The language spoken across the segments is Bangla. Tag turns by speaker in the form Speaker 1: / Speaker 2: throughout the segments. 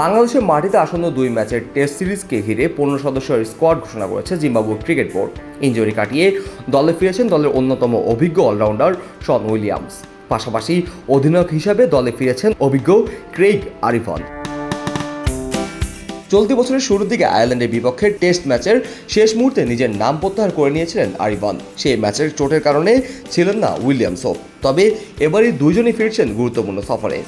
Speaker 1: বাংলাদেশের মাটিতে আসন্ন দুই ম্যাচের টেস্ট সিরিজকে ঘিরে পনেরো সদস্যের স্কোয়াড ঘোষণা করেছে জিম্বাবুয়ে ক্রিকেট বোর্ড। ইঞ্জুরি কাটিয়ে দলে ফিরেছেন দলের অন্যতম অভিজ্ঞ অলরাউন্ডার শন উইলিয়ামস। পাশাপাশি অধিনায়ক হিসাবে দলে ফিরেছেন অভিজ্ঞ ক্রেইগ আরিফন চলতি বছরের শুরুর দিকে আয়ারল্যান্ডের বিপক্ষে টেস্ট ম্যাচের শেষ মুহূর্তে নিজের নাম প্রত্যাহার করে নিয়েছিলেন আরিফান সেই ম্যাচের চোটের কারণে ছিলেন না উইলিয়ামসও। তবে এবারই দুজনই ফিরছেন গুরুত্বপূর্ণ সফরে।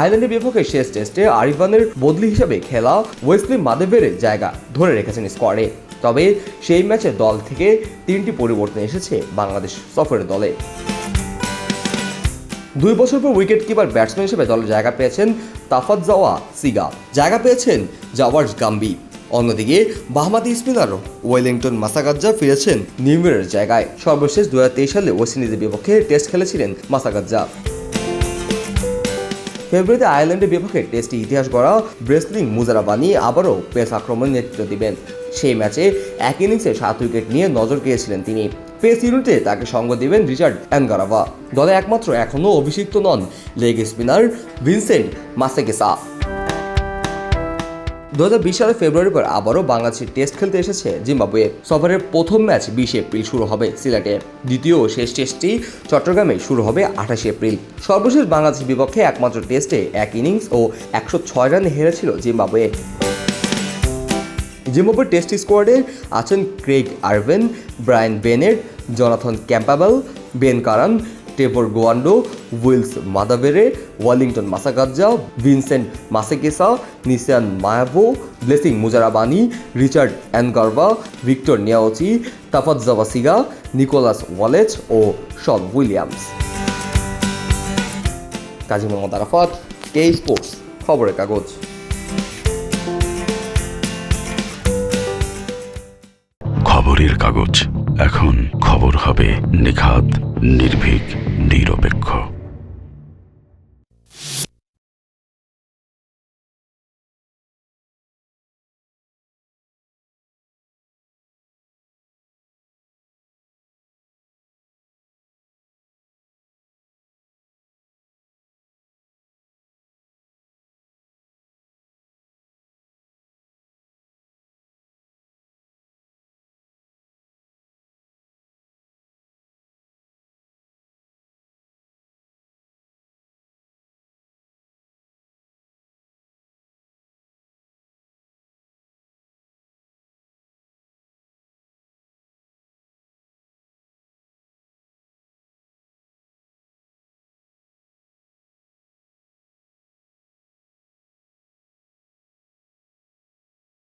Speaker 1: আয়ারল্যান্ডের বিপক্ষে শেষ টেস্টে আরিফানের বদলি হিসাবে খেলা ওয়েসলি মাদেবের জায়গা ধরে রেখেছেন স্কোয়াডে। তবে সেই ম্যাচে দল থেকে তিনটি পরিবর্তন এসেছে বাংলাদেশ সফরের দলে। দুই বছর পর উইকেট কিপার ব্যাটসম্যান হিসেবে দলে জায়গা পেয়েছেন তাফাত জাওয়া সিগা। জায়গা পেয়েছেন জাওয়ার্স গাম্বি। অন্যদিকে বাহমাতি স্পিনার ওয়েলিংটন মাসাগাজ্জা ফিরেছেন নিউইয়র্কের জায়গায়। সর্বশেষ দু হাজার তেইশ সালে ওয়েস্ট ইন্ডিজের বিপক্ষে টেস্ট খেলেছিলেন মাসাগাজ্জা। ফেব্রুয়ারিতে আয়ারল্যান্ডের বিপক্ষে টেস্টে ইতিহাস গড়া ব্রেসলিং মুজারাবানি আবারও পেস আক্রমণে নেতৃত্ব দিবেন। সেই ম্যাচে এক ইনিংসে সাত উইকেট নিয়ে নজর গিয়েছিলেন তিনি। পেস ইউনিটে তাকে সঙ্গ দিবেন রিচার্ড অ্যানগারাভা। দলে একমাত্র এখনও অভিষিক্ত নন লেগ স্পিনার ভিনসেন্ট মাসেকেসা দু হাজার বিশ সালের ফেব্রুয়ারির পর আবারও বাংলাদেশের টেস্ট খেলতে এসেছে জিম্বাবুয়ে। সফরের প্রথম ম্যাচ বিশ এপ্রিল শুরু হবে সিলেটে। দ্বিতীয় শেষ টেস্টটি চট্টগ্রামে শুরু হবে আঠাশে এপ্রিল। সর্বশেষ বাংলাদেশের বিপক্ষে একমাত্র টেস্টে এক ইনিংস ও একশো ছয় রানে হেরেছিল জিম্বাবুয়ে। জিম্বাবুয়ের টেস্ট স্কোয়াডে আছেন Craig Ervine, Brian Bennett, Jonathan Campbell, Ben Curran Trevor Gwandu Wills Madhevere Wellington Masakadza Vincent Masekesa Nyasha Mayavo Blessing Muzarabani Richard Ngarava Victor Nyauchi Tafadzwa Tsiga Nicholas Welch ও শন উইলিয়ামস কাজী মোহাম্মদ আরাফাত কে স্পোর্টস খবরের কাগজ।
Speaker 2: খবরের কাগজ। এখন খবর হবে নিখাত নির্ভীক নিরপেক্ষ